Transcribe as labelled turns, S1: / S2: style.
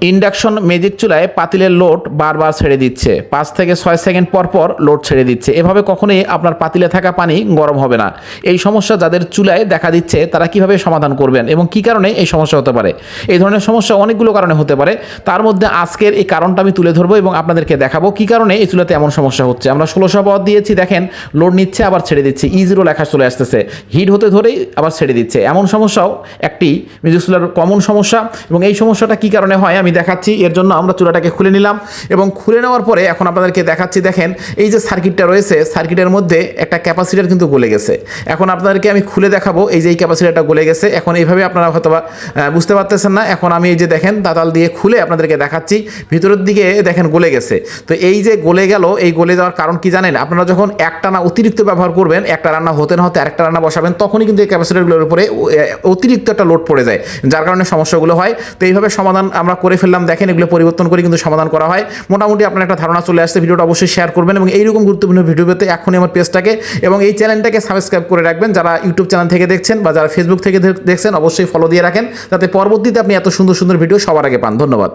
S1: Induction magic চুলায় পাতিলের load বারবার ছেড়ে দিচ্ছে। পাঁচ থেকে ছয় সেকেন্ড পর পর লোড ছেড়ে দিচ্ছে। এভাবে কখনোই আপনার পাতিলে থাকা পানি গরম হবে না। এই সমস্যা যাদের চুলায় দেখা দিচ্ছে, তারা কীভাবে সমাধান করবেন এবং কি কারণে এই সমস্যা হতে পারে? এই ধরনের সমস্যা অনেকগুলো কারণে হতে পারে। তার মধ্যে আজকের এই কারণটা আমি তুলে ধরবো এবং আপনাদেরকে দেখাবো কি কারণে এই চুলাতে এমন সমস্যা হচ্ছে। আমরা ষোলোশো পাওয়ার দিয়েছি, দেখেন লোড নিচ্ছে, আবার ছেড়ে দিচ্ছে। ই জিরো লেখা চলে আসতেছে। হিট হতে ধরেই আবার ছেড়ে দিচ্ছে। এমন সমস্যাও একটি মিউজিক চুলার কমন সমস্যা এবং এই সমস্যাটা কি কারণে হয় আমি দেখাচ্ছি, এর জন্য আমরা চুলাটাকে খুলে নিলাম এবং খুলে নেওয়ার পরে এখন আপনাদেরকে দেখাচ্ছি, দেখেন, এই যে সার্কিটটা রয়েছে সার্কিটের মধ্যে একটা ক্যাপাসিটার কিন্তু গলে গেছে। এখন আপনাদেরকে আমি খুলে দেখাবো, এই যে এই ক্যাপাসিটারটা গলে গেছে। এখন এইভাবে আপনারা হয়তো বুঝতে পারতেছেন না। এখন আমি এই যে দেখেন, দাতাল দিয়ে খুলে আপনাদেরকে দেখাচ্ছি, ভিতরের দিকে দেখেন গলে গেছে। তো এই যে গলে গেল, এই গলে যাওয়ার কারণ কি জানেন? আপনারা যখন একটা না অতিরিক্ত ব্যবহার করবেন, একটা রান্না হতে না হতে আরেকটা রান্না বসাবেন, তখনই কিন্তু এই ক্যাপাসিটারগুলোর উপরে অতিরিক্ত একটা লোড পড়ে যায়, যার কারণে সমস্যাগুলো হয়। তো এইভাবে সমাধান আমরা করে ফেললাম। দেখেন এগুলো পরিবর্তন করে কিন্তু সমাধান করা হয়। মোটামুটি আপনার একটা ধারণা চলে আসছে, ভিডিওটা অবশ্যই শেয়ার করবেন এবং এইরকম গুরুত্বপূর্ণ ভিডিও পেতে এখনই আমার পেজটাকে এবং এই চ্যানেলটাকে সাবস্ক্রাইব করে রাখবেন। যারা ইউটিউব চ্যানেল থেকে দেখছেন বা যারা ফেসবুক থেকে দেখছেন, অবশ্যই ফলো দিয়ে রাখেন। যাতে পরবর্তীতে আপনি এত সুন্দর সুন্দর ভিডিও সবার আগে পান। ধন্যবাদ।